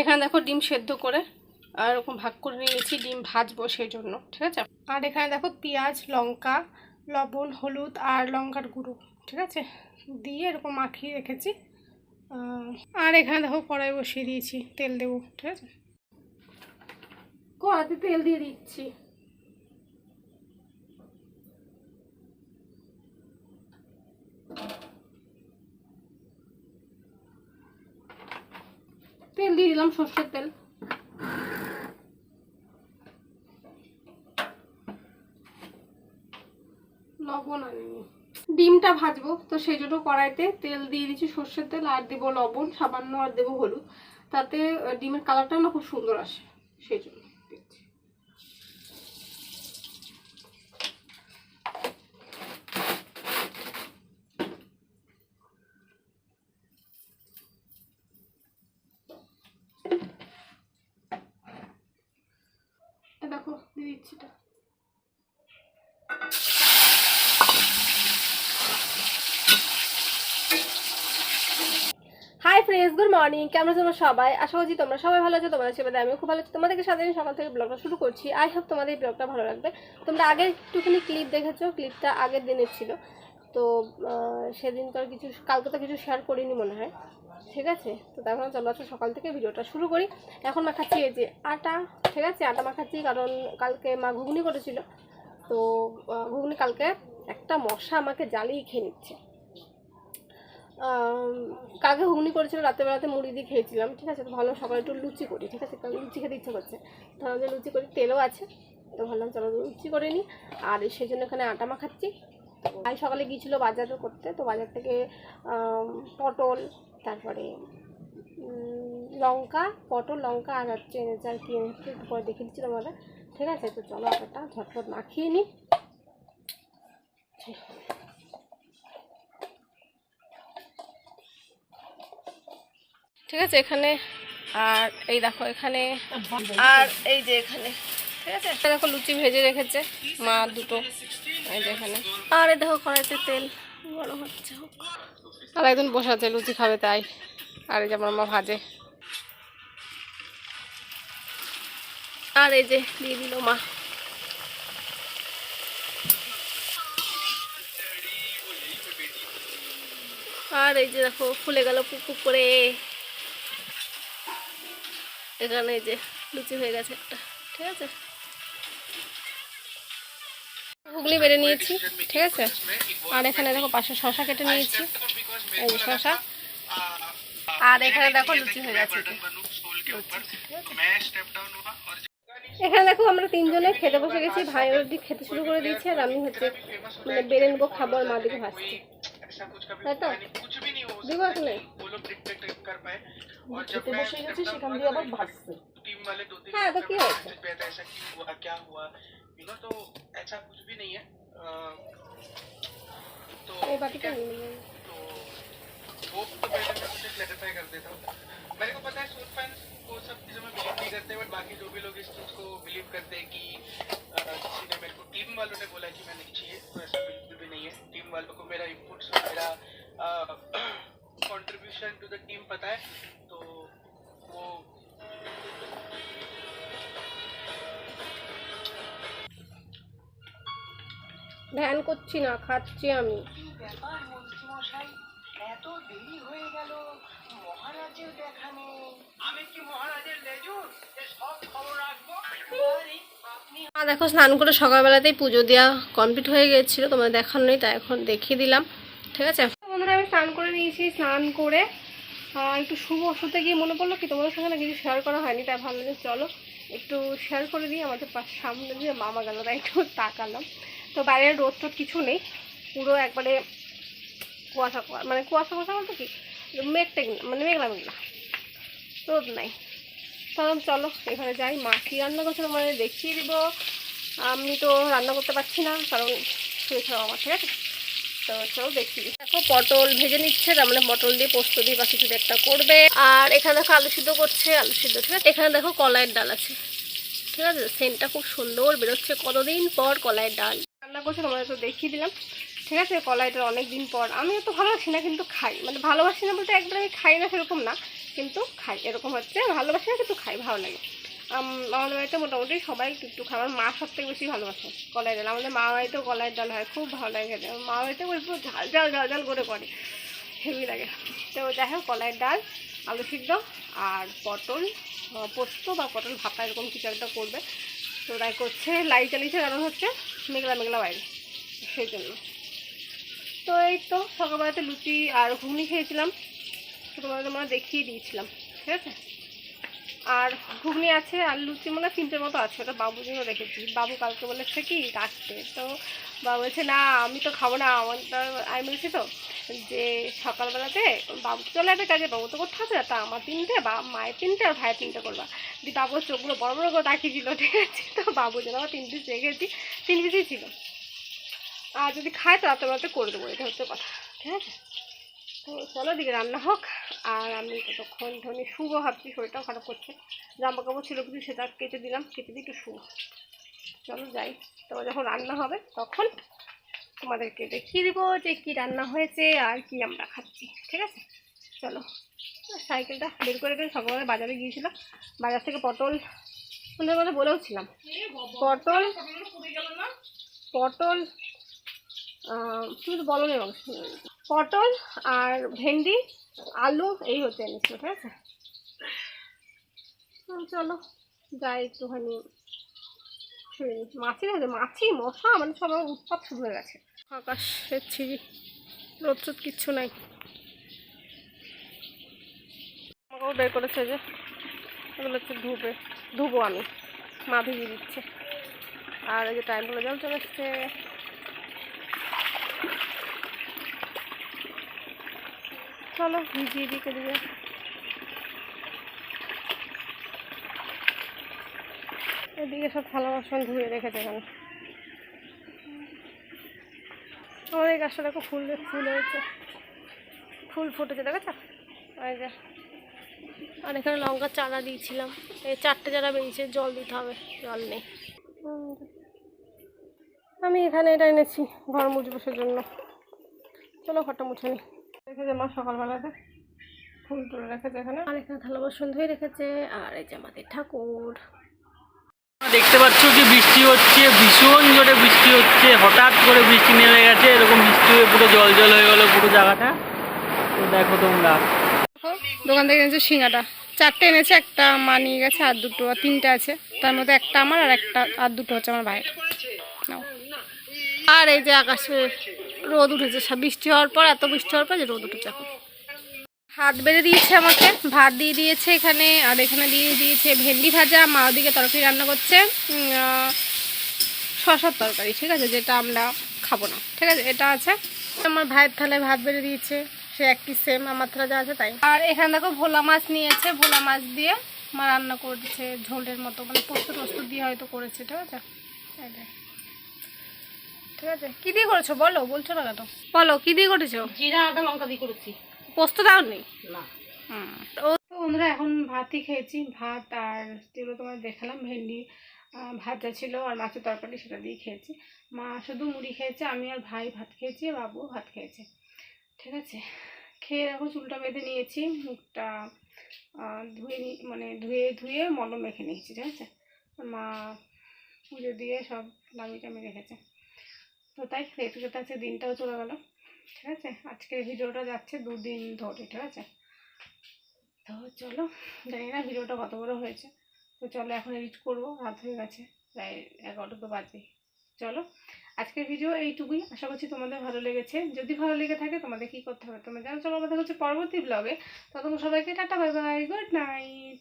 এখানে দেখো ডিম সেদ্ধ করে, আর এরকম ভাগ করে নিয়েছি, ডিম ভাজবো সেই জন্য, ঠিক আছে? আর এখানে দেখো পেঁয়াজ, লঙ্কা, লবণ, হলুদ আর লঙ্কার গুঁড়ো, ঠিক আছে? দিয়ে এরকম মাখিয়ে রেখেছি। আর এখানে দেখো কড়াই বসিয়ে দিয়েছি, তেল দেবো, ঠিক আছে? কড়াতে তেল দিয়ে দিচ্ছি তেল দিয়ে দিলাম সর্ষের তেল। লবণ আনিনি ডিমটা ভাজবো, তো সেই জন্য কড়াইতে তেল দিয়ে দিচ্ছি সর্ষের তেল আর দেবো লবণ, সামান্য আর দেবো হলুদ। তাতে ডিমের কালারটা না খুব সুন্দর আসে, সেই জন্য দিচ্ছি এ দেখো দিয়ে দিচ্ছি এটা ফ্রেন্ডস গুড মর্নিং কেমন আছো তোমরা সবাই? আশা করছি তোমরা সবাই ভালো আছো তোমাদের সেবাদে আমি খুব ভালো আছি। তোমাদেরকে আমি সকাল থেকে ব্লগটা শুরু করছি। আই হোপ তোমাদের এই ব্লগটা ভালো লাগবে। তোমরা আগে একটুখানি ক্লিপ দেখেছ ক্লিপটা আগের দিনের ছিল। তো সেদিন তো কিছু, কালকে তো কিছু শেয়ার করিনি মনে হয়। ঠিক আছে? তো তারপর চলো আজকে সকাল থেকে ভিডিওটা শুরু করি। এখন মাখাচ্ছি এই যে আটা, ঠিক আছে? আটা মাখাচ্ছি কারণ কালকে মা ঘুগনি করেছিল। তো ঘুগনি কালকে একটা মশা আমাকে জ্বালিয়ে খেয়ে নিচ্ছে। কালকে ঘুগনি করেছিল, রাত্রেবেলাতে মুড়ি দিয়ে খেয়েছিলাম, ঠিক আছে? তো ভাবলাম সকালে একটু লুচি করি, ঠিক আছে? কারণ লুচি খেতে ইচ্ছে করছে। তাহলে যে লুচি করি, তেলও আছে। তো ভাবলাম চলো লুচি করে নিই। আর সেই জন্য এখানে আটা মাখাচ্ছি। ভাই সকালে গিয়েছিল বাজার করতে। তো বাজার থেকে পটল, তারপরে লঙ্কা, পটল, লঙ্কা আর হচ্ছে আর কি এনেছে একটু পরে দেখে দিচ্ছি তোমাদের। ঠিক আছে? তো চলো আটাটা ঝটপট মাখিয়ে নিই। ঠিক আছে, এখানে আর এই দেখো এখানে আর এই যে এখানে, ঠিক আছে? দেখো লুচি ভেজে রেখেছে মা দুটো, এই যে এখানে। আর এই দেখো কড়াইতে তেল গরম হচ্ছে। আর একদিন বসে আছে, লুচি খাবে তাই। আর এই যে আমার মা ভাজে। আর এই যে দিয়ে দিল মা। আর এই যে দেখো ফুলে গেল পুক করে। এখানে যে লুচি হয়ে গেছে একটা। ঠিক আছে? ঘুগনি বেড়ে নিয়েছি, ঠিক আছে? আর এখানে দেখো পাশে শশা কেটে নিয়েছি। এই শশা। আর এখানে দেখো লুচি হয়ে গেছে এখানে দেখো আমরা তিনজনে খেতে বসে গেছি। ভাই অলরেডি খেতে শুরু করে দিয়েছি আর আমি হচ্ছে মানে বেড়ে নেব, খাব আর মা দিকে ভাসছি। তাই তো? वो लोग डिक्टेट कर पाए। और जब मैं मतलब टीम वाले दो तीन मैसेज पे ऐसा क्यों हुआ क्या हुआ? यू नो तो ऐसा कुछ भी नहीं है। तो बाकी तो वो तो पहले मैं मुझे क्लैरिफाई कर देता हूँ। मेरे को पता है सोल फैंस को सब चीज़ों में बिलीव नहीं करते बट बाकी जो भी लोग इस चीज़ को बिलीव करते हैं कि किसी ने मेरे को टीम वालों ने बोला कि मैं नहीं चाहिए तो ऐसा बिल्कुल भी नहीं है। टीम वालों को मेरा इनपुट्स मेरा कंट्रीब्यूशन टू द टीम पता है तो वो ধ্যান করছি না খাচ্ছি আমি ব্যাপার মন্ত্রীমশাই এত দেরি হয়ে গেল মহারাজের দেখা নেই আমি কি মহারাজের লেজুর যে সব খবর রাখবো আরে, আপনি আর দেখো স্নান করে সকালবেলাতেই পুজো দেওয়া কমপ্লিট হয়ে গেছিলো তোমাদের দেখানো নেই তাই এখন দেখিয়ে দিলাম ঠিক আছে বন্ধুরা আমি নিয়েছি স্নান করে একটু শুভ শুতে গিয়ে মনে পড়ল কি তোমাদের সঙ্গে না কিছু শেয়ার করা হয়নি তাই ভাবলাম যে চলো একটু শেয়ার করে দিই। আমাদের সামনে দিয়ে মামা গেল তাই একটু তাকালাম। তো বাইরের রোদ টোদ কিছু নেই পুরো একবারে কুয়াশা কুয়া- মানে কুয়াশা কুয়াশা বলতে কি? মেঘ টেঘ না, মানে মেঘলা মেঘলা রোদ নাই। তখন চলো এখানে যাই মা কী রান্না করছে তোমাদের দেখিয়ে দিব। আমি তো রান্না করতে পারছি না কারণ খারাপ আমার ঠিক আছে? তো চলো দেখি। দেখো, পটল ভেজে নিচ্ছে, তার মানে পটল দিয়ে পোস্ত দিয়ে বা কিছু একটা করবে। আর এখানে দেখো আলু সিদ্ধ করছে, আলু সিদ্ধ ঠিক আছে? এখানে দেখো কলাইয়ের ডাল আছে, ঠিক আছে? সেন্টটা খুব সুন্দর বেরোচ্ছে। কতদিন পর কলাইয়ের ডাল? রান্না করছে, তোমাদের তো দেখিয়ে দিলাম, ঠিক আছে? কলাইটা অনেক দিন পর। আমি তো ভালোবাসি না, কিন্তু খাই। মানে ভালোবাসি না বলতে একবার আমি খাই না, সেরকম না, কিন্তু খাই। এরকম হচ্ছে, ভালোবাসি না, কিন্তু খাই, ভালো লাগে। আমাদের বাড়িতে মোটামুটি সবাই একটু খাবার মা সব থেকে বেশি ভালোবাসে কলাই ডাল। আমাদের মা বাড়িতেও কলাই ডাল হয়, খুব ভালো লাগে খেতে। মা বাড়িতেও একটু ঝাল ঝাল ঝাল ঝাল করে করে, হেভি লাগে। তো যাই হোক কলাইয়ের ডাল, আলু সিদ্ধ আর পটল পোস্ত বা পটল ভাপা, এরকম কিছু একটা করবে। তো তাই করছে লাইট চালিয়েছে, কারণ হচ্ছে মেঘলা মেঘলা বাইরে। সেই জন্য। তো এই তো, সকালবেলাতে লুচি আর ঘুগনি খেয়েছিলাম। তো তোমাদের আমরা দেখিয়ে দিয়েছিলাম। ঠিক আছে? আর ঘুগনি আছে আর লুচি মানে তিনটের মতো আছে, ওটা বাবুর জন্য রেখেছি। বাবু কালকে বলেছে কি, রাখতে। তো বাবু বলছে, না, আমি তো খাব না। আমার তো আমি বলছি, তো, যে সকালবেলাতে বাবু চলে যাবে কাজে বাবু তো কোথাও থাকবে তা আমার তিনটে, বা মায়ের তিনটে, আর ভাইয়ের তিনটে করবা। দি বাবুর চোখগুলো বড় বড় করে তাকিয়েছিল, ঠিক আছে? তো বাবুর জন্য আমার তিন পিস রেখেছি তিন পিসই ছিল। আর যদি খায়, তো রাতের বেলাতে করে দেবো, এটা হচ্ছে কথা, ঠিক আছে? তো চলো দিকে রান্না হোক। আর আমি ততক্ষণ ধরে শুভ ভাবছি, শরীরটাও খারাপ করছে। জামা কাপড় ছিল কিছু, সেটা কেটে দিলাম। কেটে দিয়ে একটু শুভ চলো যাই। তারপর যখন রান্না হবে, তখন তোমাদেরকে দেখিয়ে দিব যে কি রান্না হয়েছে আর কি আমরা খাচ্ছি। ঠিক আছে? চলো। সাইকেলটা বের করে দিয়ে সকালবেলা বাজারে গিয়েছিলাম। বাজার থেকে পটল ওদের মধ্যে বলেও ছিলাম পটল পটল তুমি তো বলো না। পটল আর ভেন্ডি, আলু, এই হচ্ছে এনেছিল ঠিক আছে? চলো, যাই একটুখানি। মাছি আছে মাছি, মশা মানে সব উৎপাত শুরু হয়ে গেছে। আকাশের ছিরি রোদ টুদ কিচ্ছু নাই। আমাকেও বের করেছে যে এগুলো হচ্ছে ধুবে ধুবো আমি মা দিচ্ছে। আর এই যে টাইম হলো জল চলে এসছে। চলো ভিজিয়ে দিকে দিকে এদিকে সব থালা বাসন ধুয়ে রেখেছে এখানে। আমাদের এই গাছটা দেখো ফুল ফুল হয়েছে। ফুল ফুটেছে দেখেছ? ওই যে। আর এখানে লঙ্কার চারা দিয়েছিলাম। এই চারটে চারা বেরিয়েছে জল দিতে হবে জল নেই। আমি এখানে এটা এনেছি ঘর মুছে বসার জন্য চলো ঘরটা মুছে নিই রেখেছে মা সকালবেলাতে ফুল তুলে রেখেছে এখানে। আর এখানে থালা বাসন ধুয়ে রেখেছে আর এই যে আমাদের ঠাকুর। দেখতে পাচ্ছ যে বৃষ্টি হচ্ছে ভীষণ জোরে বৃষ্টি হচ্ছে হঠাৎ করে বৃষ্টি নেমে গেছে এরকম বৃষ্টি হয়ে পুরো জল জল হয়ে গেল পুরো জায়গাটা। তো দেখো তোমরা। দোকান থেকে এনেছে সিঙ্গাটা চারটে এনেছে একটা মা নিয়ে গেছে আর দুটো আর তিনটে আছে। তার মধ্যে একটা আমার আর একটা আর দুটো হচ্ছে আমার ভাইয়ের। আর এই যে আকাশে রোদ উঠেছে। বৃষ্টি হওয়ার পর, এত বৃষ্টি হওয়ার পর যে রোদ উঠেছে এখন। ভাত বেড়ে দিয়েছে আমাকে, ভাত দিয়ে দিয়েছে এখানে, আর এখানে দিয়ে দিয়েছে ভেন্ডি ভাজা। মা ওদিকে তরকারি রান্না করছে। শশার তরকারি, ঠিক আছে, যেটা আমরা খাব না, ঠিক আছে, এটা আছে। আমার ভাইয়ের থালায় ভাত বেড়ে দিয়েছে, সে একই সেম আমার থালা যা আছে তাই। আর এখানে দেখো ভোলা মাছ নিয়েছে, ভোলা মাছ দিয়ে মা রান্না করেছে ঝোলের মতো মানে পোস্ত টোস্ত দিয়ে হয়তো করেছে, ঠিক আছে। ঠিক আছে। কি দিয়ে করেছ? বলো বলছো না কেন? বলো কি দিয়ে করেছ? জিরা আদা লঙ্কা দিয়ে করেছি। পোস্ত না। ও তো বন্ধুরা এখন ভাতই খেয়েছি। ভাত আর যেগুলো তোমার দেখালাম ভেন্ডি ভাজা ছিল আর মাছের তরকারি সেটা দিয়ে খেয়েছি। মা শুধু মুড়ি খেয়েছে আমি আর ভাই ভাত খেয়েছি আর বাবু ভাত খেয়েছে। ঠিক আছে? খেয়ে দেখো চুলটা বেঁধে নিয়েছি মুখটা ধুয়ে নি মানে ধুয়ে ধুয়ে মলম মেখে নিয়েছি ঠিক আছে? মা পুজো দিয়ে সব নামিয়ে টামিয়ে রেখেছে। তো তাই দেখতে দেখতে আজকে দিনটাও চলে গেল। ঠিক আছে? আজকের ভিডিওটা যাচ্ছে দুদিন ধরে, ঠিক আছে? তো চলো, জানি না ভিডিওটা কত বড় হয়েছে। তো চলো, এখন এডিট করব, রাত হয়ে গেছে, প্রায় এগারোটা তো বাজে। চলো, আজকের ভিডিও এইটুকুই। আশা করছি তোমাদের ভালো লেগেছে। যদি ভালো লেগে থাকে, তোমাদের কী করতে হবে? তোমরা জানো চলো আমাদের হচ্ছে পরবর্তী ব্লগে ততক্ষণ সবাইকে tata bye bye good night